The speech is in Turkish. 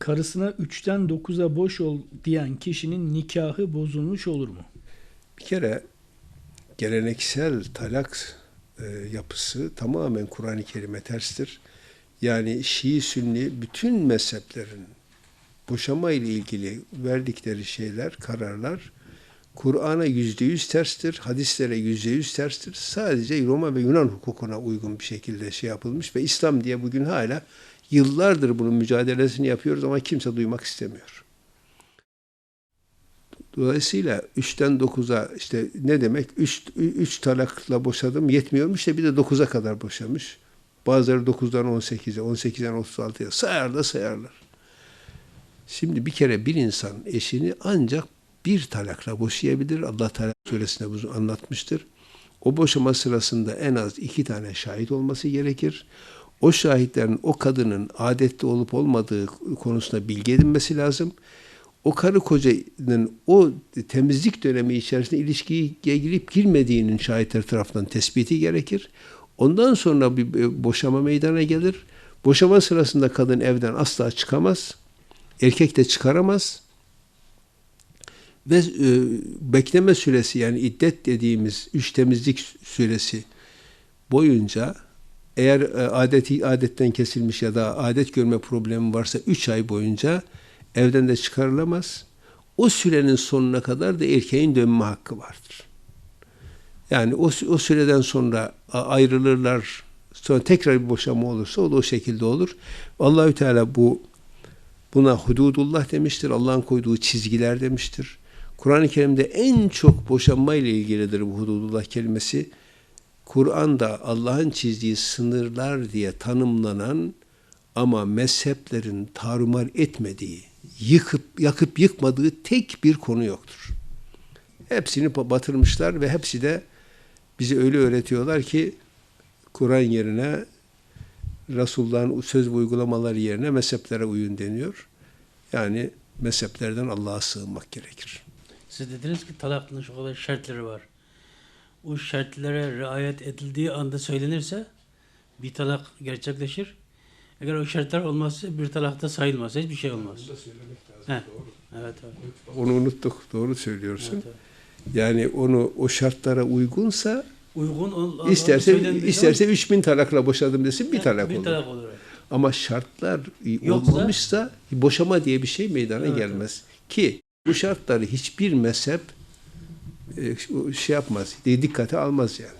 karısına 3'ten 9'a boş ol diyen kişinin nikahı bozulmuş olur mu? Bir kere geleneksel talak e, yapısı tamamen Kur'an-ı Kerim'e terstir. Yani Şii, Sünni bütün mezheplerin boşama ile ilgili verdikleri şeyler, kararlar Kur'an'a yüzde yüz terstir, hadislere yüzde yüz terstir. Sadece Roma ve Yunan hukukuna uygun bir şekilde şey yapılmış ve İslam diye bugün hala yıllardır bunun mücadelesini yapıyoruz ama kimse duymak istemiyor. Dolayısıyla 3'ten 9'a işte ne demek 3 3 talakla boşadım yetmiyormuş da bir de 9'a kadar boşamış. Bazıları 9'dan 18'e, 18'den 36'ya sayar da sayarlar. Şimdi bir kere bir insan eşini ancak bir talakla boşayabilir. Allah Teala suresinde bunu anlatmıştır. O boşama sırasında en az iki tane şahit olması gerekir. O şahitlerin o kadının adetli olup olmadığı konusunda bilgi edinmesi lazım. O karı kocanın o temizlik dönemi içerisinde ilişkiye girip girmediğinin şahitler tarafından tespiti gerekir. Ondan sonra bir boşama meydana gelir. Boşama sırasında kadın evden asla çıkamaz. Erkek de çıkaramaz. Ve e, bekleme süresi yani iddet dediğimiz üç temizlik süresi boyunca eğer e, adeti adetten kesilmiş ya da adet görme problemi varsa üç ay boyunca evden de çıkarılamaz. O sürenin sonuna kadar da erkeğin dönme hakkı vardır. Yani o, o süreden sonra ayrılırlar. Sonra tekrar bir boşanma olursa o da o şekilde olur. Allahü Teala bu buna hududullah demiştir. Allah'ın koyduğu çizgiler demiştir. Kur'an-ı Kerim'de en çok boşanma ile ilgilidir bu hududullah kelimesi. Kur'an'da Allah'ın çizdiği sınırlar diye tanımlanan ama mezheplerin tarumar etmediği, yıkıp yakıp yıkmadığı tek bir konu yoktur. Hepsini batırmışlar ve hepsi de bize öyle öğretiyorlar ki Kur'an yerine Resulullah'ın söz ve uygulamaları yerine mezheplere uyun deniyor. Yani mezheplerden Allah'a sığınmak gerekir. Siz dediniz ki talakın şu kadar şartları var. O şartlara riayet edildiği anda söylenirse bir talak gerçekleşir. Eğer o şartlar olmazsa bir talakta sayılmaz. Hiçbir şey olmaz. Evet, evet. Onu unuttuk. Doğru söylüyorsun. evet, evet. Yani onu o şartlara uygunsa Uygun ol, isterse isterse 3000 talakla boşadım desin bir talak bir olur. talak olur. evet. Ama şartlar Yoksa- olmamışsa boşama diye bir şey meydana Evet, gelmez. Ki bu şartları hiçbir mezhep şey yapmaz, dikkate almaz yani.